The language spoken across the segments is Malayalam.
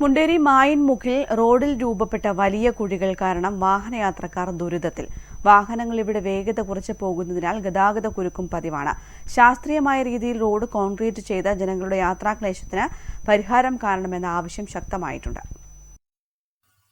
മുണ്ടേരി മായിൻമുഖിൽ റോഡിൽ രൂപപ്പെട്ട വലിയ കുഴികൾ കാരണം വാഹനയാത്രക്കാർ ദുരിതത്തിൽ. വാഹനങ്ങൾ ഇവിടെ വേഗത കുറച്ച് പോകുന്നതിനാൽ ഗതാഗത കുരുക്കും പതിവാണ്. ശാസ്ത്രീയമായ രീതിയിൽ റോഡ് കോൺക്രീറ്റ് ചെയ്ത ജനങ്ങളുടെ യാത്രാക്ലേശത്തിന് പരിഹാരം കാണണമെന്ന ആവശ്യം ശക്തമായിട്ടുണ്ട്.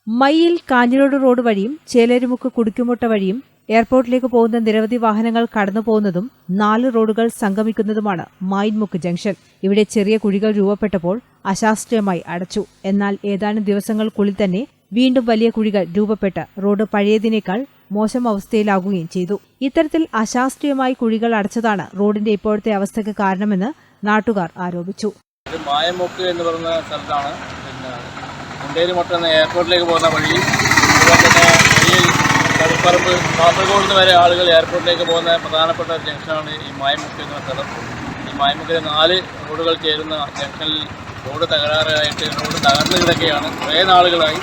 മയ്യിൽ കാഞ്ഞിരോട് റോഡ് വഴിയും ചേലേരുമുക്ക് കുടിക്കുമുട്ട വഴിയും എയർപോർട്ടിലേക്ക് പോകുന്ന നിരവധി വാഹനങ്ങൾ കടന്നു പോകുന്നതും നാല് റോഡുകൾ സംഗമിക്കുന്നതുമാണ് മൈൻമുക്ക് ജംഗ്ഷൻ. ഇവിടെ ചെറിയ കുഴികൾ രൂപപ്പെട്ടപ്പോൾ അശാസ്ത്രീയമായി അടച്ചു. എന്നാൽ ഏതാനും ദിവസങ്ങൾക്കുള്ളിൽ തന്നെ വീണ്ടും വലിയ കുഴികൾ രൂപപ്പെട്ട് റോഡ് പഴയതിനേക്കാൾ മോശം അവസ്ഥയിലാകുകയും ചെയ്തു. ഇത്തരത്തിൽ അശാസ്ത്രീയമായി കുഴികൾ അടച്ചതാണ് റോഡിന്റെ ഇപ്പോഴത്തെ അവസ്ഥയ്ക്ക് കാരണമെന്ന് നാട്ടുകാർ ആരോപിച്ചു. മായമുക്ക് എന്ന് പറയുന്ന സ്ഥലത്താണ്. പിന്നെ മുണ്ടേരി എയർപോർട്ടിലേക്ക് പോകുന്ന വഴി അതുപോലെ തന്നെ കടുപ്പറമ്പ് കാസർഗോഡ് നിന്ന് വരെ ആളുകൾ എയർപോർട്ടിലേക്ക് പോകുന്ന പ്രധാനപ്പെട്ട ഒരു ജംഗ്ഷനാണ് ഈ മായമുക്ക് എന്ന സ്ഥലം. ഈ മായമുക്കിലെ നാല് റോഡുകൾ ചേരുന്ന ജംഗ്ഷനിൽ റോഡ് തകരാറായിട്ട് റോഡ് തകർന്നു കിടക്കുകയാണ്. കുറേ നാളുകളായി.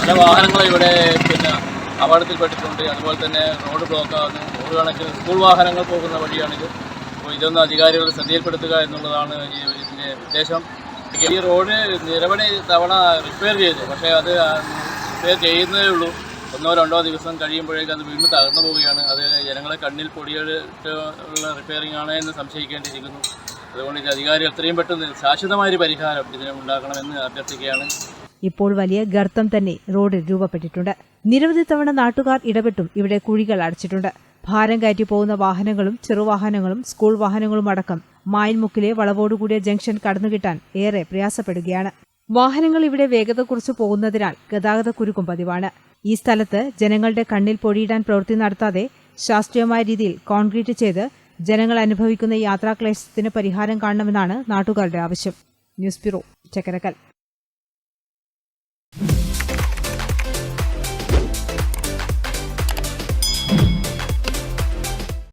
പല വാഹനങ്ങളും ഇവിടെ പിന്നെ അപകടത്തിൽപ്പെട്ടിട്ടുണ്ട് അതുപോലെ തന്നെ റോഡ് ബ്ലോക്കാകുന്നു നൂറുകണക്കിന് സ്കൂൾ വാഹനങ്ങൾ പോകുന്ന വഴിയാണിത്. അപ്പോൾ ഇതൊന്ന് അധികാരികൾ ശ്രദ്ധയിൽപ്പെടുത്തുക എന്നുള്ളതാണ് ഈ ഇതിന്റെ ഉദ്ദേശം. ഈ റോഡ് നിരവധി തവണ റിപ്പയർ ചെയ്തു. പക്ഷേ അത് റിപ്പയർ ചെയ്യുന്നതേ ഉള്ളൂ. ഒന്നോ രണ്ടോ ദിവസം കഴിയുമ്പോഴേക്കും അത് വീണ്ടും തകർന്നു പോവുകയാണ്. അത് ജനങ്ങളെ കണ്ണിൽ പൊടിയിട്ട് ഉള്ള റിപ്പയറിംഗ് ആണ് എന്ന് സംശയിക്കേണ്ടിയിരിക്കുന്നു. അതുകൊണ്ട് ഇത് അധികാരി എത്രയും പെട്ടെന്ന് ശാശ്വതമായൊരു പരിഹാരം ഇതിന് ഉണ്ടാക്കണമെന്ന് അഭ്യർത്ഥിക്കുകയാണ്. ഇപ്പോൾ വലിയ ഗർത്തം തന്നെ റോഡിൽ രൂപപ്പെട്ടിട്ടുണ്ട്. നിരവധി തവണ നാട്ടുകാർ ഇടപെട്ടും ഇവിടെ കുഴികൾ അടച്ചിട്ടുണ്ട്. ഭാരം കയറ്റി പോകുന്ന വാഹനങ്ങളും ചെറുവാഹനങ്ങളും സ്കൂൾ വാഹനങ്ങളും അടക്കം മായൻമുക്കിലെ വളവോടുകൂടിയ ജംഗ്ഷൻ കടന്നുകിട്ടാൻ ഏറെ പ്രയാസപ്പെടുകയാണ്. വാഹനങ്ങൾ ഇവിടെ വേഗത കുറച്ച് പോകുന്നതിനാൽ ഗതാഗത കുരുക്കും പതിവാണ്. ഈ സ്ഥലത്ത് ജനങ്ങളുടെ കണ്ണിൽ പൊടിയിടാൻ പ്രവൃത്തി നടത്താതെ ശാസ്ത്രീയമായ രീതിയിൽ കോൺക്രീറ്റ് ചെയ്ത് ജനങ്ങൾ അനുഭവിക്കുന്ന യാത്രാക്ലേശത്തിന് പരിഹാരം കാണണമെന്നാണ് നാട്ടുകാരുടെ ആവശ്യം. News bureau Chakkarakkal.